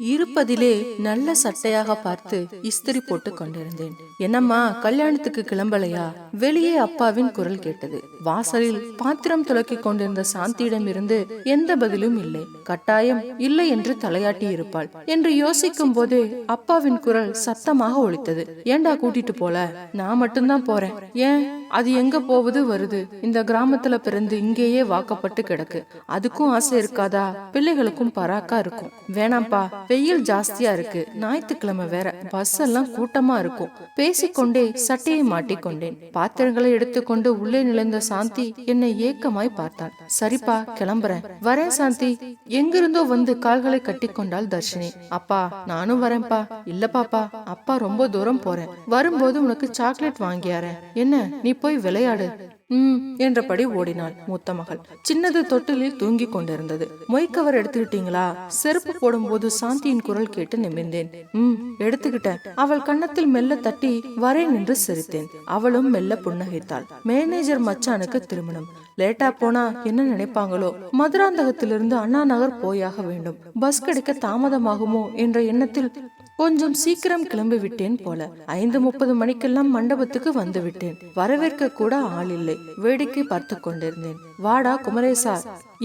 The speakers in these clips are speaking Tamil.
இருப்பதிலே நல்ல சட்டையாக பார்த்து இஸ்திரி போட்டு கொண்டிருந்தேன். என்னம்மா கல்யாணத்துக்கு கிளம்பலையா? வெளியே அப்பாவின் குரல் கேட்டது. வாசலில் பாத்திரம் துலக்கி கொண்டிருந்த சாந்தியிடம் இருந்து எந்த பதிலும் இல்லை. கட்டாயம் இல்லை என்று தலையாட்டி இருப்பாள் என்று யோசிக்கும் போதே அப்பாவின் குரல் சத்தமாக ஒழித்தது ஏண்டா கூட்டிட்டு போல? நான் மட்டும்தான் போறேன். ஏன்? அது எங்க போவது வருது? இந்த கிராமத்துல பிறந்து இங்கேயே வாக்கப்பட்டு கிடக்கு. அதுக்கும் ஆசை இருக்காதா? பிள்ளைகளுக்கும் பராக்கா இருக்கும். வேணாம்ப்பா வெயில் ஜாஸ்தியா இருக்கு. ஞாயிற்றுக்கிழமை வேற. பஸ் எல்லாம் கூட்டமா இருக்கும். பேசிக்கொண்டே சட்டையை மாட்டிக்கொண்டேன். பாத்திரங்களை எடுத்துக்கொண்டு உள்ளே நுழைந்த சாந்தி என்னை ஏக்கமாய் பார்த்தாள் சரிப்பா கிளம்புறேன். வரேன் சாந்தி. எங்கிருந்தோ வந்து கால்களை கட்டிக்கொண்டாள் தர்ஷினி. அப்பா நானும் வரேன்ப்பா. இல்ல பாப்பா அப்பா ரொம்ப தூரம் போறேன். வரும்போது உனக்கு சாக்லேட் வாங்கியாரேன். என்ன நீ போய் விளையாடு. ம் என்றபடி ஓடினாள் மூத்த மகள். சின்னது தொட்டிலில் தூங்கிக் கொண்டிருந்தது. மொய்க்கவர் எடுத்துக்கிட்டீங்களா? செருப்பு போடும்போது சாந்தியின் குரல் கேட்டு நிமிர்ந்தேன். ம் எடுத்துக்கிட்டேன். அவள் கன்னத்தில் மெல்ல தட்டி வரேன் என்று சிரித்தேன். அவளும் மெல்ல புன்னகைத்தாள். மேனேஜர் மச்சானுக்கு திருமணம். லேட்டா போனா என்ன நினைப்பாங்களோ? மதுராந்தகத்திலிருந்து அண்ணா நகர் போயாக வேண்டும். பஸ் கிடைக்க தாமதமாகுமோ? என்ற எண்ணத்தில் கொஞ்சம் சீக்கிரம் கிளம்பி விட்டேன் போல. ஐந்து முப்பது மணிக்கெல்லாம் மண்டபத்துக்கு வந்து விட்டேன் வரவேற்க கூட ஆள் இல்லை. வேடிக்கை பார்த்து கொண்டிருந்தேன். வாடா குமரேசா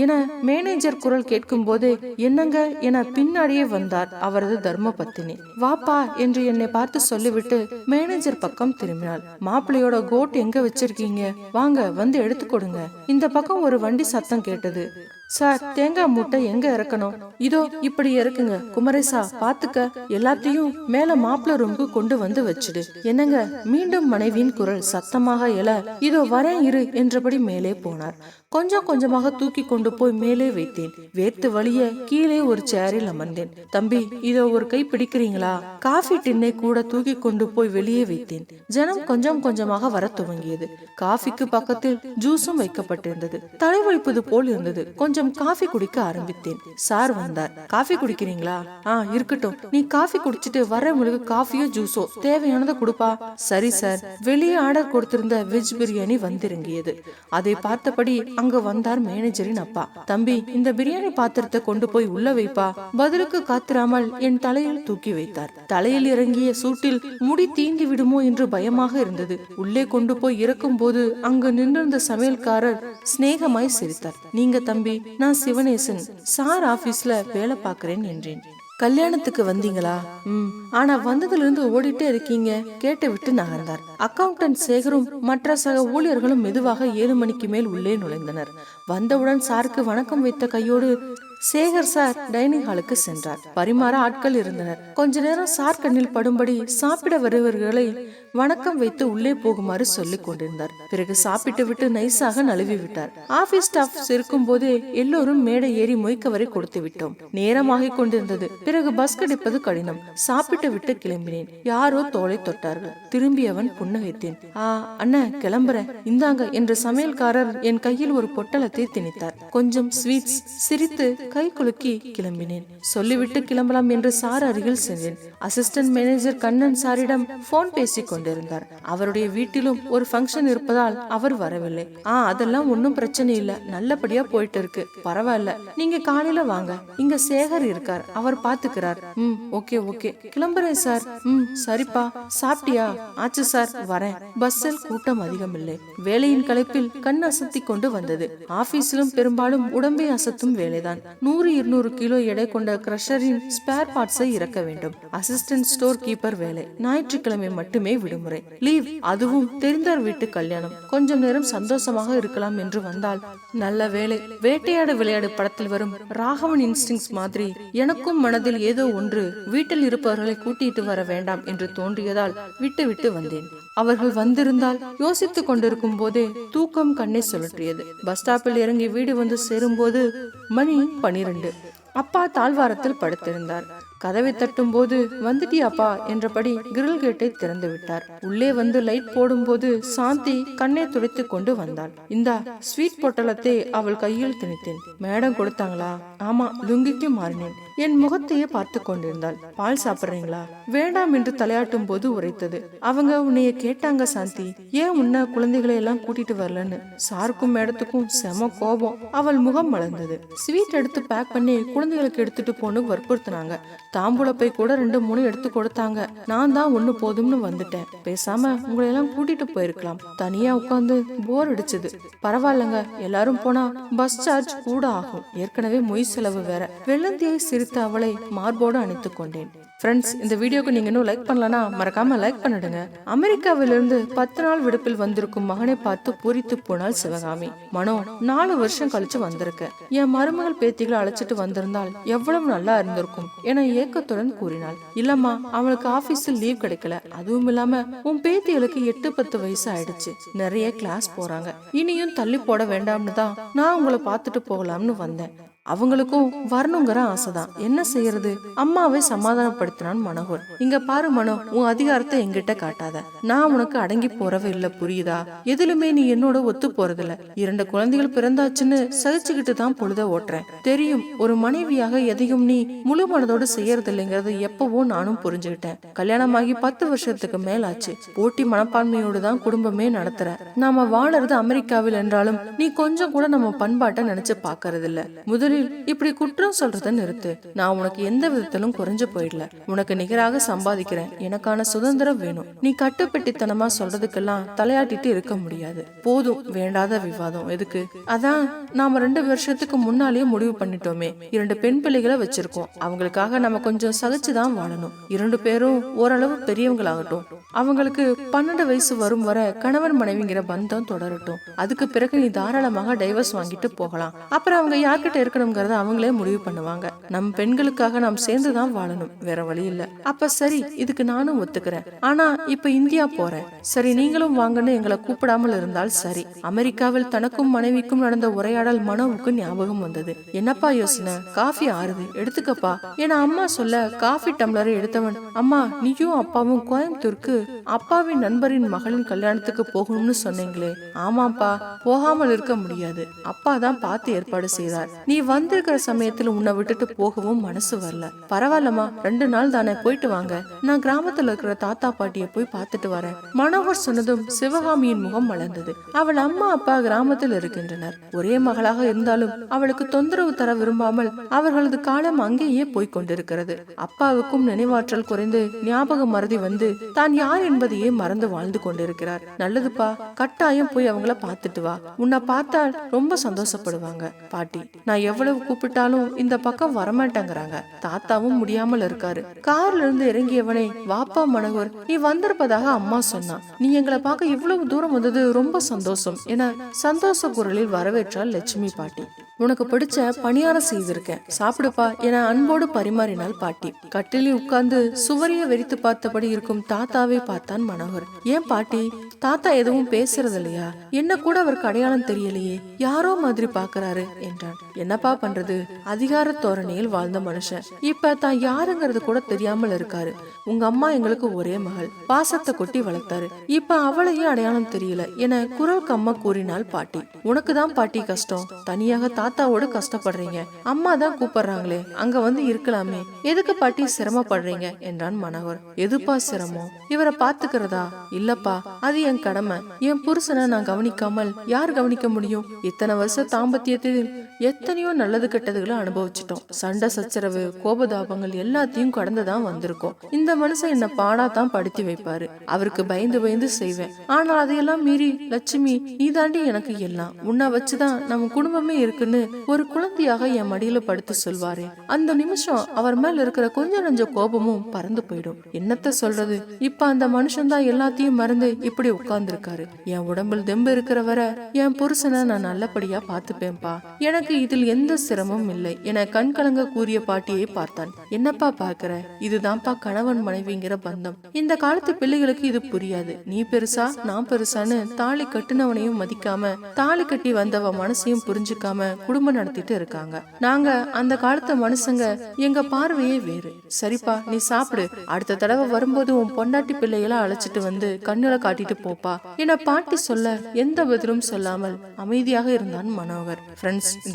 என மேனேஜர் குரல் கேட்கும் போது என்னங்க? என பின்னாடியே வந்தார் அவரது தர்ம பத்தினி வாப்பா என்று என்னை பார்த்து சொல்லிவிட்டு மேனேஜர் பக்கம் திரும்பினாள். மாப்பிள்ளையோட கோட் எங்க வச்சிருக்கீங்க? வாங்க வந்து எடுத்து கொடுங்க. இந்த பக்கம் ஒரு வண்டி சத்தம் கேட்டது. சார் தேங்காய் மூட்டை எங்க இறக்கணும்? இதோ இப்படி இறக்குங்க. குமரேசா பாத்துக்க. எல்லாத்தையும் மேல மாப்பிள்ள ரூமுக்கு கொண்டு வந்து வச்சுடு. என்னங்க? மீண்டும் மனைவியின் குரல் சத்தமாக எழ இதோ வரேன் இரு என்றபடி மேலே போனார். கொஞ்சம் கொஞ்சமாக தூக்கி கொண்டு போய் மேலே வைத்தேன். வேர்த்து வழிய கீழே ஒரு சேரில் அமர்ந்தேன். தம்பி இதோ ஒரு கை பிடிக்கிறீங்களா? காஃபி டின்னை கூட தூக்கி கொண்டு போய் வெளியே வைத்தேன். ஜனம் கொஞ்சம் கொஞ்சமாக வர துவங்கியது. காஃபிக்கு பக்கத்தில் ஜூஸும் வைக்கப்பட்டிருந்தது. தலைவலிப்பது போல் இருந்தது. கொஞ்சம் காஃபி குடிக்க ஆரம்பித்தேன். சார் வந்தார். காஃபி குடிக்கிறீங்களா? ஆ இருக்கட்டும். நீ காஃபி குடிச்சிட்டு வரவங்களுக்கு காஃபியோ ஜூஸோ தேவையானதை கொடுப்பா. சரி சார். வெளியே ஆர்டர் கொடுத்திருந்த வெஜ் பிரியாணி வந்திறங்கியது. அதை பார்த்தபடி அங்க வந்தார் மேனேஜரின் அப்பா. தம்பி இந்த பிரியாணி பாத்திரத்தை கொண்டு போய் உள்ள வைப்பா. பதிலுக்கு காத்திராமல் என் தலையில் தூக்கி வைத்தார். தலையில் இறங்கிய சூட்டில் முடி தீந்து விடுமோ என்று பயமாக இருந்தது. உள்ளே கொண்டு போய் இறக்கும் போது அங்கு நின்றிருந்த சமையல்காரர் சிநேகமாய் சிரித்தார். நீங்க தம்பி நான் சிவனேசன். சார் ஆபீஸ்ல வேலை பார்க்கறேன் என்றேன். கல்யாணத்துக்கு வந்தீங்களா? ம். ஆனா வந்ததுல இருந்து ஓடிட்டே இருக்கீங்க. கேட்டு விட்டு நகர்ந்தார். அக்கவுண்டன்ட் சேகரும் மற்ற சக ஊழியர்களும் மெதுவாக ஏழு மணிக்கு மேல் உள்ளே நுழைந்தனர். வந்தவுடன் சாருக்கு வணக்கம் வைத்த கையோடு சேகர் சார் டைனிங் ஹாலுக்கு சென்றார். பரிமாற ஆட்கள் இருந்தனர். கொஞ்ச நேரம் சார் கண்ணில் படும்படி சாப்பிட வருபவர்களை வணக்கம் வைத்து உள்ளே போகுமாறு சொல்லிக் கொண்டிருந்தார். பிறகு சாப்பிட்டு விட்டு நைஸாக நழுவி விட்டார் ஆபீஸ் ஸ்டாஃப் இருக்கும் போதே எல்லோரும் மேடை ஏறி மொய்க்கவரை கொடுத்து விட்டோம். நேரமாகிக் கொண்டிருந்தது. பிறகு பஸ் கிடைப்பது கடினம். சாப்பிட்டு விட்டு கிளம்பினேன். யாரோ தோலை தொட்டார்கள். திரும்பியவன் புன்னகைத்தேன். ஆ அண்ணன் கிளம்புறேன் இந்தாங்க என்று சமையல்காரர் என் கையில் ஒரு பொட்டலத்தை திணித்தார். கொஞ்சம் ஸ்வீட்ஸ் சிரித்து கை குலுக்கி கிளம்பினேன். சொல்லிவிட்டு கிளம்பலாம் என்று சார் அருகில் சென்றேன். அசிஸ்டன்ட் மேனேஜர் கண்ணன் சாரிடம் போன் பேசிக் கொண்டிருந்தார். அவருடைய வீட்டிலும் ஒரு ஃபங்க்ஷன் இருப்பதால் அவர் வரவில்லை. ஆ அதெல்லாம் ஒன்றும் பிரச்சனை இல்ல. நல்லபடியா போயிட்டு இருக்கு பரவாயில்ல. நீங்க காலையில வாங்க. இங்க சேகர் இருக்கார். அவர் பாத்துக்கிறார். ம் ஓகே ஓகே. கிளம்புறேன் சார். ம் சரிப்பா. சாப்பிட்டியா? ஆச்சு சார். வரேன். பஸ்ஸில் கூட்டம் அதிகம் இல்லை வேலையின் களைப்பில் கண் அசத்தி கொண்டு வந்தது. ஆபீஸிலும் பெரும்பாலும் உடம்பை அசத்தும் வேலைதான். நூறு இருநூறு கிலோ எடை கொண்ட கிரஷரின் ஸ்பேர் பார்ட்ஸை இறக்க வேண்டும். அசிஸ்டன்ட் ஸ்டோர் கீப்பர் வேலை. ஞாயிற்றுக்கிழமை மட்டுமே விடுமுறை. லீவ் அதுவும் தெரிந்தார் வீட்டு கல்யாணம். கொஞ்சம் நேரம் சந்தோஷமாக இருக்கலாம் என்று வந்தால் நல்ல வேலை. வேட்டையாடு விளையாடு படத்தில் வரும் ராகவன் இன்ஸ்டிங்ஸ் மாதிரி எனக்கும் மனதில் ஏதோ ஒன்று வீட்டில் இருப்பவர்களை கூட்டிட்டு வர வேண்டாம் என்று தோன்றியதால் விட்டு விட்டு வந்தேன். அவர்கள் வந்திருந்தால் யோசித்துக் கொண்டிருக்கும் போதே தூக்கம் கண்ணை சுழற்றியது. பஸ் ஸ்டாப்பில் இறங்கி வீடு வந்து சேரும்போது மணி பனிரெண்டு. அப்பா தாழ்வாரத்தில் படுத்திருந்தார். கதவை தட்டும் போது வந்துட்டியாப்பா என்றபடி கிரில் கேட்டை திறந்து விட்டார். உள்ளே வந்து லைட் போடும்போது சாந்தி கண்ணை துடைத்துக் கொண்டு வந்தாள். இந்தா ஸ்வீட் பொட்டலத்தை அவள் கையில் திணித்தேன். மேடம் கொடுத்தாங்களா? ஆமா லுங்கிக்கு மாறினேன். என் முகத்தையே பார்த்து கொண்டிருந்தாள். பால் சாப்பிட்றீங்களா? வேண்டாம் என்று தலையாட்டும் போது உரைத்தது. அவங்க உன்னைய கேட்டாங்க சாந்தி. ஏன் உன்ன குழந்தைகளை எல்லாம் கூட்டிட்டு வரலன்னு? சாருக்கும் மேடத்துக்கும் செம கோபம். அவள் முகம் மலர்ந்தது. ஸ்வீட் எடுத்து பேக் பண்ணி குழந்தைகளுக்கு எடுத்துட்டு போன்னு வற்புறுத்தினாங்க. தாம்பூலப்பை கூட ரெண்டு மூணு எடுத்து கொடுத்தாங்க. நான் தான் ஒண்ணு போதும்னு வந்துட்டேன். பேசாம உங்களையெல்லாம் கூட்டிட்டு போயிருக்கலாம். தனியா உட்காந்து போர் அடிச்சது. பரவாயில்லங்க. எல்லாரும் போனா பஸ் சார்ஜ் கூட ஆகும். ஏற்கனவே மொய் செலவு வேற. வெள்ளந்தியை சிரித்த அவளை மார்போடு அணைத்துக் கொண்டேன். ஃப்ரெண்ட்ஸ் இந்த வீடியோக்கு நீங்க இன்னும் லைக் பண்ணலனா மறக்காம லைக் பண்ணிடுங்க. அமெரிக்காவிலிருந்து பத்து நாள் விடுப்பில் வந்திருக்கும் மகனை பார்த்து பூரித்து போனாள் சிவகாமி. மனோ நாலு வருஷம் கழிச்சு வந்திருக்க. என் மருமகள் பேத்திகளை அழைச்சிட்டு வந்திருந்தால் எவ்வளவு நல்லா இருந்திருக்கும் என ஏக்கத்துடன் கூறினாள். இல்லம்மா அவளுக்கு ஆபீஸில் லீவ் கிடைக்கல. அதுவும் இல்லாம உன் பேத்திகளுக்கு எட்டு பத்து வயசு ஆயிடுச்சு. நிறைய கிளாஸ் போறாங்க. இனியும் தள்ளி போட வேண்டாம்னு தான் நான் உங்களை பார்த்துட்டு போகலாம்னு வந்தேன். அவங்களுக்கும் வரணுங்கிற ஆசைதான். என்ன செய்யறது? அம்மாவை சமாதானப்படுத்தினான் மனோகர். இங்க பாரு மனோ உன் அதிகாரத்தை எங்கிட்ட காட்டாத. நான் உனக்கு அடங்கி போறவ இல்ல புரியுதா? எதிலுமே நீ என்னோட ஒத்து போறதில்ல. இரண்டு குழந்தைகள் பிறந்தாச்சுன்னு சகிச்சுக்கிட்டு தான் பொழுத ஓட்டுறேன். தெரியும் ஒரு மனைவியாக எதையும் நீ முழு மனதோடு செய்யறது இல்லைங்கிறது எப்பவோ நானும் புரிஞ்சுக்கிட்டேன். கல்யாணமாகி பத்து வருஷத்துக்கு மேலாச்சு. போட்டி மனப்பான்மையோடு தான் குடும்பமே நடத்துற. நாம வாழறது அமெரிக்காவில் என்றாலும் நீ கொஞ்சம் கூட நம்ம பண்பாட்டை நினைச்சு பாக்கறது இல்ல முதலில் இப்படி குற்றம் சொல்றத நிறுத்து. நான் உனக்கு எந்த விதத்திலும் குறைஞ்சு போயிடல. உனக்கு நிகராக சம்பாதிக்கிறேன். எனக்கான சுதந்திரம் வேணும். நீ கட்டுப்பட்டித்தனமா சொல்றதுக்கெல்லாம் தலையாட்டிட்டு இருக்க முடியாது. போதும். வேண்டாத விவாதம். எதுக்கு? அதான் நாம ரெண்டு வருஷத்துக்கு முன்னாலேயே முடிவு பண்ணிட்டோமே. இரண்டு பெண் பிள்ளைகளை வச்சிருக்கோம். அவங்களுக்காக நம்ம கொஞ்சம் சகிச்சுதான் வாழணும். இரண்டு பேரும் ஓரளவு பெரியவங்களாகட்டும். அவங்களுக்கு பன்னெண்டு வயசு வரும் வர கணவன் மனைவிங்கிற பந்தம் தொடரட்டும். அதுக்கு பிறகு நீ தாராளமாக டைவர்ஸ் வாங்கிட்டு போகலாம். அப்புறம் அவங்க யார்கிட்ட இருக்கணும்? வாழணுங்கிறத அவங்களே முடிவு பண்ணுவாங்க. நம் பெண்களுக்காக நாம் சேர்ந்துதான் வாழணும். வேற வழி இல்ல. அப்ப சரி இதுக்கு நானும் ஒத்துக்கிறேன். ஆனா இப்ப இந்தியா போறேன். சரி நீங்களும் வாங்கன்னு எங்களை கூப்பிடாமல் இருந்தால் சரி. அமெரிக்காவில் தனக்கும் மனைவிக்கும் நடந்த உரையாடல் மனோவுக்கு ஞாபகம் வந்தது. என்னப்பா யோசனை? காஃபி ஆறுது. எடுத்துக்கப்பா. என அம்மா சொல்ல காஃபி டம்ளரை எடுத்தவன் அம்மா நீயும் அப்பாவும் கோயம்புத்தூருக்கு அப்பாவின் நண்பரின் மகளின் கல்யாணத்துக்கு போகணும்னு சொன்னீங்களே. ஆமாப்பா போகாமல் இருக்க முடியாது. அப்பா தான் பார்த்து ஏற்பாடு செய்தார். நீ வா வந்திருக்கிற சமயத்துல உன்னை விட்டுட்டு போகவும் மனசு வரல. பரவாயில்லம்மா ரெண்டு நாள் தானே போயிட்டு வாங்க. நான் கிராமத்துல இருக்கிற தாத்தா பாட்டியை போய் பார்த்துட்டு வரேன். மனோகர் சொன்னதும் சிவகாமியின் முகம் மலர்ந்தது. அவள் அம்மா அப்பா கிராமத்தில் இருக்கின்றனர். ஒரே மகளாக இருந்தாலும் அவளுக்கு தொந்தரவு தர விரும்பாமல் அவர்களது காலம் அங்கேயே போய்க் கொண்டிருக்கிறது. அப்பாவுக்கும் நினைவாற்றல் குறைந்து ஞாபக மறதி வந்து தான் யார் என்பதையே மறந்து வாழ்ந்து கொண்டிருக்கிறார். நல்லதுப்பா கட்டாயம் போய் அவங்கள பார்த்துட்டு வா. உன்னை பார்த்தால் ரொம்ப சந்தோஷப்படுவாங்க. பாட்டி நான் எவ்வளவு எவ்வளவு கூப்பிட்டாலும் இந்த பக்கம் வரமாட்டேங்கிறாங்க. தாத்தாவும் முடியாமல் இருக்காரு. கார்ல இருந்து இறங்கியவனே வாப்பா மனோகர் நீ வந்திருப்பதாக அம்மா சொன்னா நீ எங்களை பார்க்க இவ்வளவு தூரம் வந்தது ரொம்ப சந்தோஷம் என சந்தோஷ குரலில் வரவேற்றாள் லட்சுமி பாட்டி. உனக்கு பிடிச்ச பணியாரம் செய்திருக்கேன். சாப்பிடுப்பா என அன்போடு பரிமாறினாள் பாட்டி. கட்டிலில் உட்கார்ந்து சுவரிய வெறித்து பார்த்தபடி இருக்கும் தாத்தாவை பார்த்தான் மனோகர். ஏன் பாட்டி தாத்தா எதுவும் பேசுறது இல்லையா என்ன கூட அவருக்கு அடையாளம் தெரியலையே. யாரோ மாதிரி பாக்குறாரு என்றான். என்னப்பா பண்றது அதிகார தோரணையில் வாழ்ந்த மனுஷன். இப்ப தான் யாருங்கிறது கூட தெரியாமல் இருக்காரு. உங்க அம்மா எங்களுக்கு ஒரே மகள். பாசத்தை கொட்டி வளர்த்தாரு. இப்ப அவளையும் அடையாளம் தெரியல என குரல் கம்மா கூறினாள் பாட்டி. உனக்கு தான் பாட்டி கஷ்டம். தனியாக தாத்தாவோட கஷ்டப்படுறீங்க. அம்மா தான் கூப்பிடுறாங்களே. அங்க வந்து இருக்கலாமே. எதுக்கு பாட்டி சிரமப்படுறீங்க? என்றான் மனோகர். எதுப்பா சிரமம்? இவரை பாத்துக்கிறதா இல்லப்பா அது என் கடமை. என் புருஷனை நான் கவனிக்காமல் யார் கவனிக்க முடியும்? இத்தனை வருஷ தாம்பத்தியத்தில் எத்தனையோ நல்லது கெட்டதுகளை அனுபவிச்சிட்டோம். சண்டை சச்சரவு கோபதாபங்கள் எல்லாத்தையும் கடந்துதான் வந்திருக்கோம். இந்த மனுஷன் என்ன பாடா தான் படுத்தி வைப்பாரு. அவருக்கு பயந்து பயந்து செய்வேன். ஆனா அதையெல்லாம் மீறி லட்சுமி நீ தாண்டி எனக்கு எல்லாம். உன்னை வச்சுதான் நம்ம குடும்பமே இருக்குன்னு ஒரு குழந்தையாக என் மடியில படுத்து சொல்வாரு. அந்த நிமிஷம் அவர் மேல இருக்கிற கொஞ்சம் நஞ்ச கோபமும் பறந்து போயிடும். என்னத்த சொல்றது? இப்ப அந்த மனுஷன் தான் எல்லாத்தையும் மறந்து இப்படி உட்கார்ந்துருக்காரு. என் உடம்பில் தெம்பு இருக்கிற வரை என் புருஷனை நான் நல்லபடியா பாத்துப்பேன்பா எனக்கு இதில் எந்த சிரமமும் இல்லை. என கண் கலங்க கூறிய பாட்டியை பார்த்தான். என்னப்பா பாக்குற இதுதான்ப்பா கணவன் மனைவிங்கிற பந்தம். இந்த காலத்து பிள்ளைகளுக்கு இது புரியாது. நீ பெருசா நான் பெருசான்னு தாலி கட்டுனவனையும் மதிக்காம தாலி கட்டி வந்தவ மனசையும் புரிஞ்சுக்காம குடும்பம் நடத்திட்டு இருக்காங்க. நாங்க அந்த காலத்து மனுஷங்க எங்க பார்வையே வேறு. சரிப்பா நீ சாப்பிடு. அடுத்த தடவை வரும்போது உன் பொண்டாட்டி பிள்ளைகளை அழைச்சிட்டு வந்து கண்ணுல காட்டிட்டு போப்பா. என பாட்டி சொல்ல எந்த பதிலும் சொல்லாமல் அமைதியாக இருந்தான் மனோகர். ஃப்ரெண்ட்ஸ் இந்த